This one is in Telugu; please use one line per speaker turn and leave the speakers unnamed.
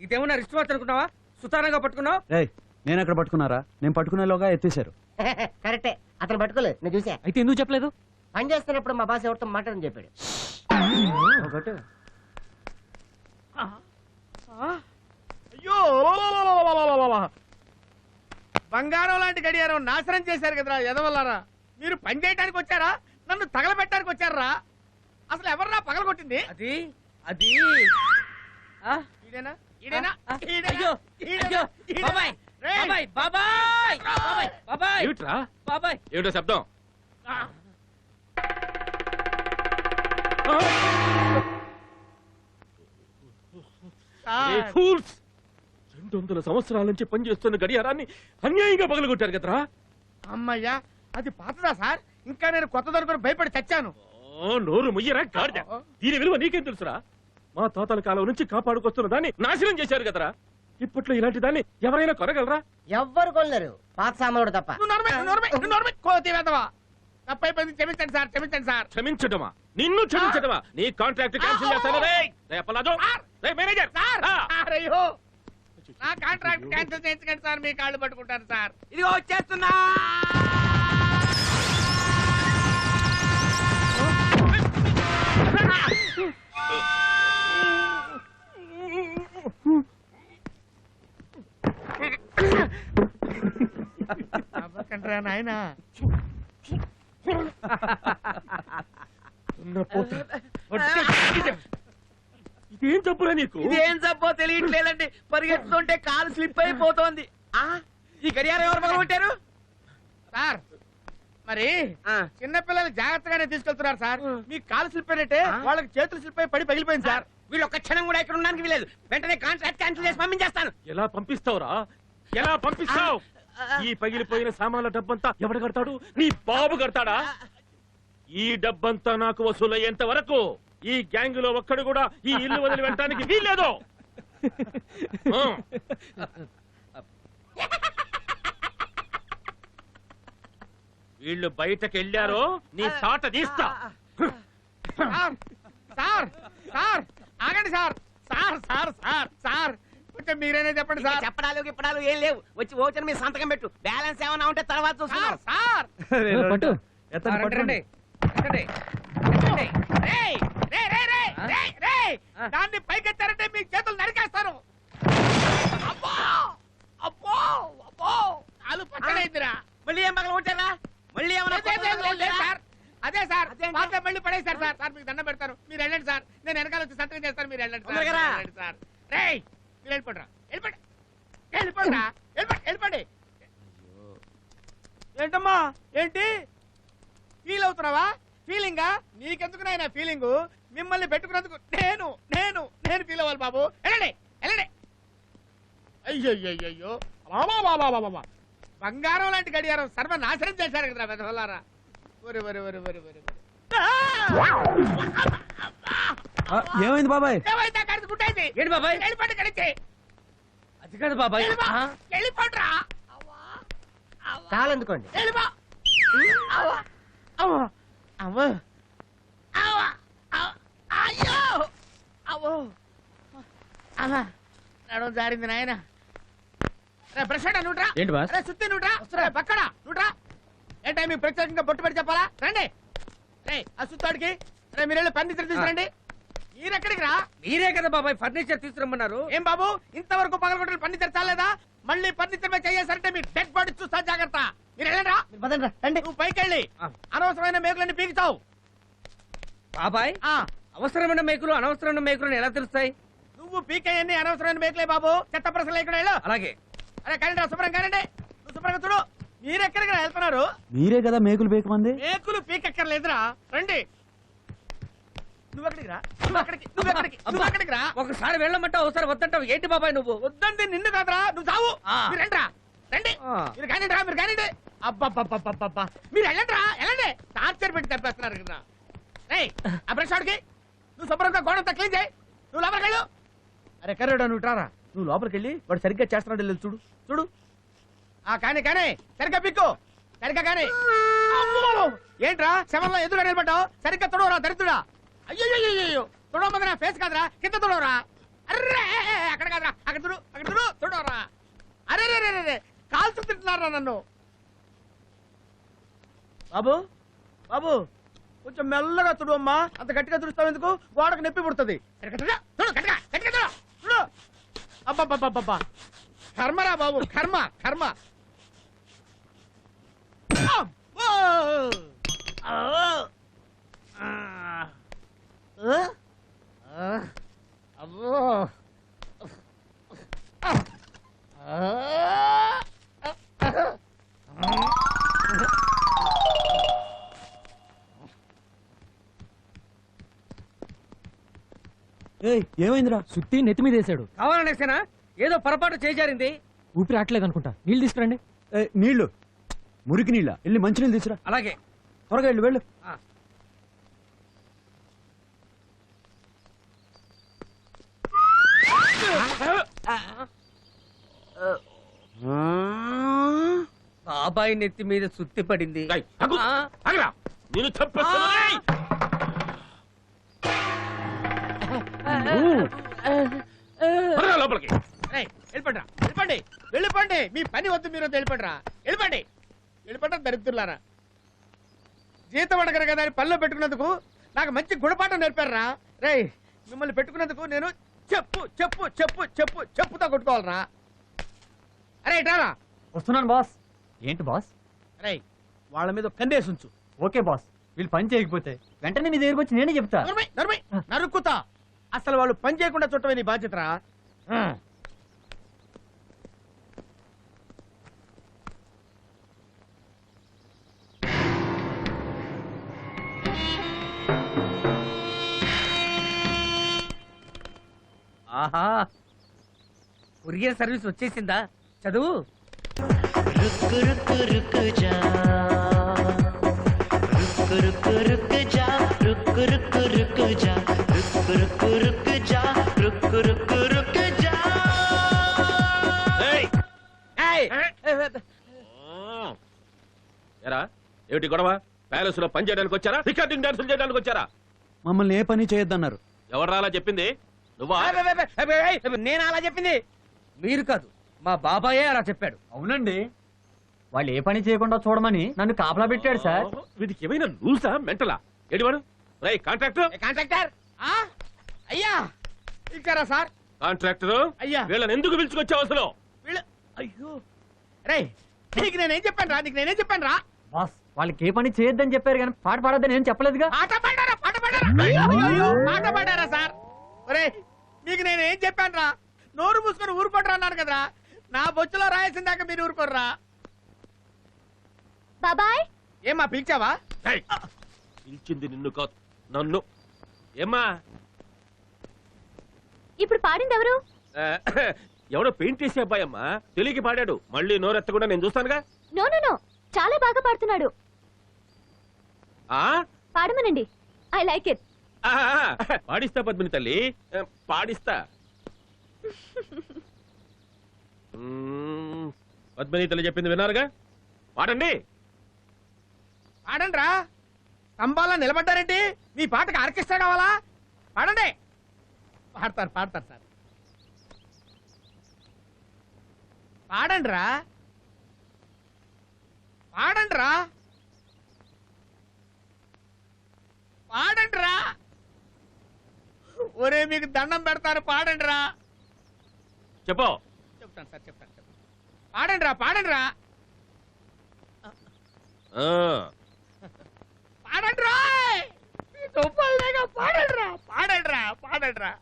ఇదేమన్నా రిస్ట్ వాచ్ అనుకున్నావా? సుతారంగా పట్టుకున్నావు?
రేయ్ నేను ఎక్కడ పట్టుకున్నారా? నేను పట్టుకునేలోగా ఎత్తేశారు.
కరెక్టే. అతను పట్టుకోలేదు నేను చూసా
అయితే ఎందుకు చెప్పలేదు?
పని చేస్తున్నప్పుడు మా బాస్ ఎవరితో మాట్లాడని చెప్పాడు. ఒకటి.
అయ్యో బంగారం లాంటి గడియారం నాశనం చేశారు కదరా ఎదవల్లారా మీరు పని చేయడానికి వచ్చారా? నన్ను తగలబెట్టడానికి వచ్చారా? అసలు ఎవర్రా పగలగొట్టింది?
అది అది. ఆ?
ఈడేనా ఈడేనా
ఆ?
ఈడేనా?
అయ్యో
ఈడేనా?
అయ్యో
ఈడేనా?
బాబాయ్
రేయ్!
బాబాయ్ బాబాయ్ బాబాయ్ బాబాయ్
ఏమిట్రా?
బాబాయ్.
ఏమిటో శబ్దం?
ఆ.
ఏ
సార్,
ఫూల్స్! రెండు వందల సంవత్సరాల నుంచి పనిచేస్తున్న గడియారాన్ని అన్యాయంగా పగలగొట్టారు కదరా?
అమ్మయ్యా అది పాతదా సార్? ఇంకా నేను కొత్త దొరుకుని భయపడి చచ్చాను.
ఓ, నోరు ముయ్యరా గాడిద. దీని విలువ నీకేం తెలుసురా? మా తాతల కాలం నుంచి కాపాడుకొస్తున్న దాన్ని నాశనం చేశారు కదరా? ఇప్పట్లో ఇలాంటి దాన్ని ఎవరైనా కొనగలరా?
ఎవ్వరు కొనలేరు. పాత సామానుడు తప్ప.
నువ్వు నోర్మే, నువ్వు నోర్మే, నువ్వు నోర్మే, కోతి వెధవా. తప్పైపోయింది క్షమించండి సార్ క్షమించండి సార్.
క్షమించటమా? నిన్ను క్షమించటమా? నీ కాంట్రాక్ట్ క్యాన్సిల్ చేస్తాను. రే రే అప్పలాజో. రే మేనేజర్
సార్. అయ్యో. నా కాంట్రాక్ట్ క్యాన్సిల్ చేయించకండి సార్ మీ కాళ్ళు పట్టుకుంటాను సార్.
ఇదిగో వచ్చేస్తున్నా.
అవ్వకండ్రా నాయనా.
ఇదేం తప్పురా నీకు?
ఇదేం జబ్బో తెలియట్లేదండి. పరిగెత్తుతుంటే కాలు స్లిప్ అయిపోతోంది. ఆ? ఈ గడియారం ఎవరు పగలగొట్టారు
సార్ మరి
ఆ.
చిన్న పిల్లలు జాగ్రత్తగానే తీసుకెళ్తున్నారు సార్. మీ కాలు స్లిప్ అయినట్టే వాళ్ళకి చేతులు స్లిప్ అయి పడి పగిలిపోయింది సార్.
వీళ్ళు ఒక్క క్షణం కూడా ఇక్కడ ఉండడానికి వీలేదు వెంటనే కాంట్రాక్ట్ క్యాన్సిల్ చేసి పంపించేస్తాను.
ఎలా పంపిస్తావురా? ఎలా పంపిస్తావు? ఈ పగిలిపోయిన సామాన్ల డబ్బంతా ఎవడు కడతాడు? నీ బాబు కడతాడా? ఈ డబ్బంతా నాకు వసూలయ్యేంత వరకు ఈ గ్యాంగ్లో ఒక్కడు కూడా ఈ ఇల్లు వదిలి వెళ్ళటానికి వీల్లేదు. ఆ. వీళ్ళు బయటకు వెళ్ళారో నీ తాట తీస్తా.
సార్ సార్ సార్ ఆగండి sir. Sir sir sir sir. కొంచెం మీరేనే చెప్పండి సార్.
చెప్పడాలు గిప్పడాలు ఏం లేవు. వచ్చి ఓచర్ మీద సంతకం పెట్టు. బ్యాలెన్స్ ఏమైనా ఉంటే తర్వాత
సార్
చూసుకుందాం
సార్
పట్టు.
దాన్ని పైకెత్తారంటే మీ చేతులు నరికేస్తాను అబ్బో! అబ్బో! అబ్బో! కాలు పట్టలేదురా
మళ్ళీ ఏం పగల కొట్టారా? మళ్ళీ ఏమైనా
సార్. అదే సార్? పాత మళ్ళీ పడేశారు సార్. సార్ మీకు దండం పెడతారు మీరు వెళ్ళండి సార్. నేను వెనకాల వచ్చి సంతకం చేస్తాను. మీరు వెళ్ళండి సార్.
రా.
మీరు వెళ్ళండి సార్. రేయ్ మీరు వెళ్ళిపోండి. వెళ్ళిపోండి వెళ్ళిపోండి వెళ్ళిపోండి. వెళ్ళిపోండి ఏంటమ్మా? ఏంటి? ఫీల్ అవుతున్నావా? ఫీలింగా నీకెందుకు నాయన ఫీలింగ్ మిమ్మల్ని పెట్టుకున్నందుకు నేను నేను నేను ఫీల్ అవ్వాలి బాబు. వెళ్ళండి. వెళ్ళండి. అయ్యయ్యో బాబా బాబా బాబా బంగారం లాంటి గడియారం సర్వనాశనం చేశారు కదా వెధవలారా ఒరి ఒరి ఒరి ఒరి ఒరి ఒరి.
ఆ, ఏమైంది బాబాయ్?
ఏమైంది?
ఏంటి బాబాయ్?
వెళ్ళిపోండి కలిసి.
అది కాదు బాబాయ్. ఆ?
వెళ్ళిపోండ్రా
కాలు అందుకోండి
వెళ్ళిపో అవ్వ. అవ్వ. అవ్వ. అవ్వ. అవ్వ. అయ్యో. అవ్వో. నడవ జారింది నాయన. రే బ్రష్ నుట్రా
ఏంటి బాస్?
అరే సుత్తి నుట్రా రే పక్కడా నుట్రా ఏంటో మీకు ప్రత్యేకంగా బొట్టు పెట్టి చెప్పాలా? రండి. రే ఆ సుత్తాడికి. రే మీరు వెళ్ళి తీసుకురండి. మీరెక్కడికి రా?
మీరే కదా బాబాయ్ ఫర్నిచర్ తీసుకురమ్మన్నారు.
ఏం బాబు? ఇంతవరకు పగలగొట్టలు ఫర్నిచర్ చాలేదా మళ్ళీ ఫర్నిచర్ మీద చేసారంటే మీ డెడ్ బాడీ చూస్తా జాగ్రత్త. మీరు వెళ్ళండి రా.
రండి.
నువ్వు పైకెళ్ళి
ఆ.
అనవసరమైన మేకులన్నీ పీకుతావు
బాబాయ్
ఆ.
అవసరమైన మేకులు అనవసరమైన మేకులు ఎలా తెలుస్తాయి?
నువ్వు పీకేయన్ని అనవసరమైన మేకులే బాబు. చెత్త ప్రశ్నలు ఇక్కడ వెళ్ళు.
అలాగే.
అరే కానీ శుభ్రం కానండి నువ్వు శుభ్రంగా చూడు. మీరెక్కడికి రా వెళ్తున్నారు?
మీరే కదా మేకులు బేకమంది
మేకులు పీకెక్కర్లేదురా. రండి. నువ్వు ఎక్కడికి రా? నువ్వు ఎక్కడికి నువ్వు ఎక్కడికి నువ్వు ఎక్కడికి రా?
ఒకసారి వెళ్ళమంటావు ఒకసారి వద్దంటావు. ఏంటి బాబాయ్ నువ్వు?
వద్దండి నిన్ను కాదురా. నువ్వు చావు. మీరు రండి. రా రండి. మీరు కానివ్వండి రా మీరు కానివ్వండి మీరు వెళ్ళండి రా వెళ్ళండి. టార్చర్ పెట్టి తప్పేస్తున్నారు కదా వాడికి నువ్వు శుభ్రంగా గోడంతా క్లీన్ చేయి. నువ్వు లోపలికి వెళ్ళు. అరే కర్రేడా నువ్వు రారా? నువ్వు లోపలికి వెళ్ళి వాడు సరిగ్గా చేస్తున్నాడు లేదు చూడు. చూడు. ఆ కానీ కానీ సరిగ్గా పిక్కు. సరిగ్గా కానీ! ఏంట్రా శవంలో ఎదురు నిలబడ్డావు? సరిగ్గా తొడవరా దరిద్రుడా? అయ్యో తుడవ ఫేస్ కాదురా కింద తుడవరా. అర్రే అక్కడ కాదురా. అక్కడ అక్కడ చూడు అక్కడ చూడు తుడవరా. అరే రే రే రే, కాల్చు తింటున్నారా నన్ను? బాబు బాబు కొంచెం మెల్లగా తుడు అమ్మా. అంత గట్టిగా తుడుస్తావు ఎందుకు? గోడకు నొప్పి పుడుతుంది. గట్టిగా కర్మరా బాబు కర్మ కర్మ. అబ్బో! ఆ! ఆ! ఆ! అబ్బో! ఆ!
ఏయ్ ఏమైందిరా
సుత్తి నెత్తి మీద వేసాడు
కావాలనేసేనా ఏదో పొరపాటు చేజారింది
ఊపిరి ఆటలేదు అనుకుంటా నీళ్ళు తీసుకురండి
నీళ్ళు మురికి నీళ్ళ వెళ్ళి మంచినీళ్ళు తీసురా
అలాగే
త్వరగా వెళ్ళు వెళ్ళు
బాబాయ్ నెత్తి మీద సుత్తి పడింది.
నేను లోపలికి.
వెళ్ళిపోండి. వెళ్ళిపోండి. మీ పని వద్దు మీరు వద్దు వెళ్ళిపోండిరా. వెళ్ళిపోండి. వెళ్ళిపోండి దరిద్రులారా. జీతం అడగరు కదా అని పనిలో పెట్టుకున్నందుకు నాకు మంచి గుణపాఠం నేర్పారురా. రేయ్ మిమ్మల్ని పెట్టుకున్నందుకు నేను చెప్పు చెప్పు చెప్పు చెప్పు చెప్పుతో కొట్టుకోవాలరా. అరే ఇటారా
వస్తున్నాను బాస్. ఏంటి బాస్?
రేయ్ వాళ్ళ మీద కందేసి ఉంచు.
Okay boss. వీళ్ళు పని చేయకపోతే వెంటనే నీ దగ్గరకు వచ్చి నేనే చెప్తా.
నరుమై, నరుమై, నరుక్కుతా. అసలు వాళ్ళు పని చేయకుండా చుట్టమే నీ బాధ్యతరా.
ఆహా. కొరియర్ సర్వీస్ వచ్చేసిందా? చదువు.
రుక్కు జా.
రుక్కు
జా.
జా. ఎరా ఏమిటి గొడవ? ప్యాలెస్లో పని చేయడానికి వచ్చారా? రికార్డింగ్ డాన్సులు చేయడానికి వచ్చారా?
మమ్మల్ని ఏ పని చేయొద్దన్నారు.
ఎవరు అలా చెప్పింది? నువ్వు?
నేను అలా చెప్పింది? మీరు కాదు. మా బాబాయే అలా చెప్పాడు.
అవునండి. వాళ్ళు ఏ పని చేయకుండా చూడమని నన్ను కాపలా పెట్టాడు సార్.
వీడికి ఏమైనా రూల్సా మెంటలా? ఏడివాడు రై కాంట్రాక్టర్?
ఏ కాంట్రాక్టర్? ఆ? అయ్యా! ఇచ్చారా సార్?
కాంట్రాక్టర్?
అయ్యా.
వీళ్ళని ఎందుకు పిలుచుకొచ్చావు అసలు
వీళ్ళు అయ్యో! రే నీకు నేనేం చెప్పాను రా నీకు నేనేం చెప్పాను రా
బాస్ వాళ్ళకి ఏ పని చేయొద్దని చెప్పారు కానీ పాట పాడొద్దని ఏం చెప్పలేదుగా?
పాట పాడారా? పాట పాడారా? పాట పాడారా సార్? ఒరే మీకు నేను ఏం చెప్పాను రా నోరు మూసుకొని ఊరుకోటరా అన్నాను కదరా? నా బొచ్చులో రాయాల్సిన దాకా మీరు ఊరుకోర్రా.
బాబాయ్?
ఏమా పిలిచావా?
ఏయ్, పిలిచింది నిన్ను కాదు నన్ను. ఏమ్మా?
ఇప్పుడు పాడింది ఎవరు
ఎవడో పెయింట్ వేసే అబ్బాయి అమ్మా. తెలియకి పాడాడు. మళ్ళీ నోరెత్తకుండా నేను చూస్తానుగా?
No no no. చాలా బాగా పాడుతున్నాడు.
ఆ?
పాడమనండి. I like it.
ఆ, పాడిస్తా పద్మిని తల్లి. పాడిస్తా. పద్మిని తల్లి చెప్పింది విన్నారుగా? పాడండి.
పాడండి రా స్తంభాలా నిలబడ్డారేంటి? మీ పాటకి ఆర్కెస్ట్రా కావాలా? పాడండి. పాడతారు పాడతారు సార్. పాడండి రా పాడండి రా పాడండి రా ఒరే మీకు దండం పెడతారు పాడండి రా
చెప్పు.
చెప్తాను సార్ చెప్తాను చెప్తాను. పాడండి రా పాడండి రా.
పాడండి రా పాడండి రా పాడండి రా.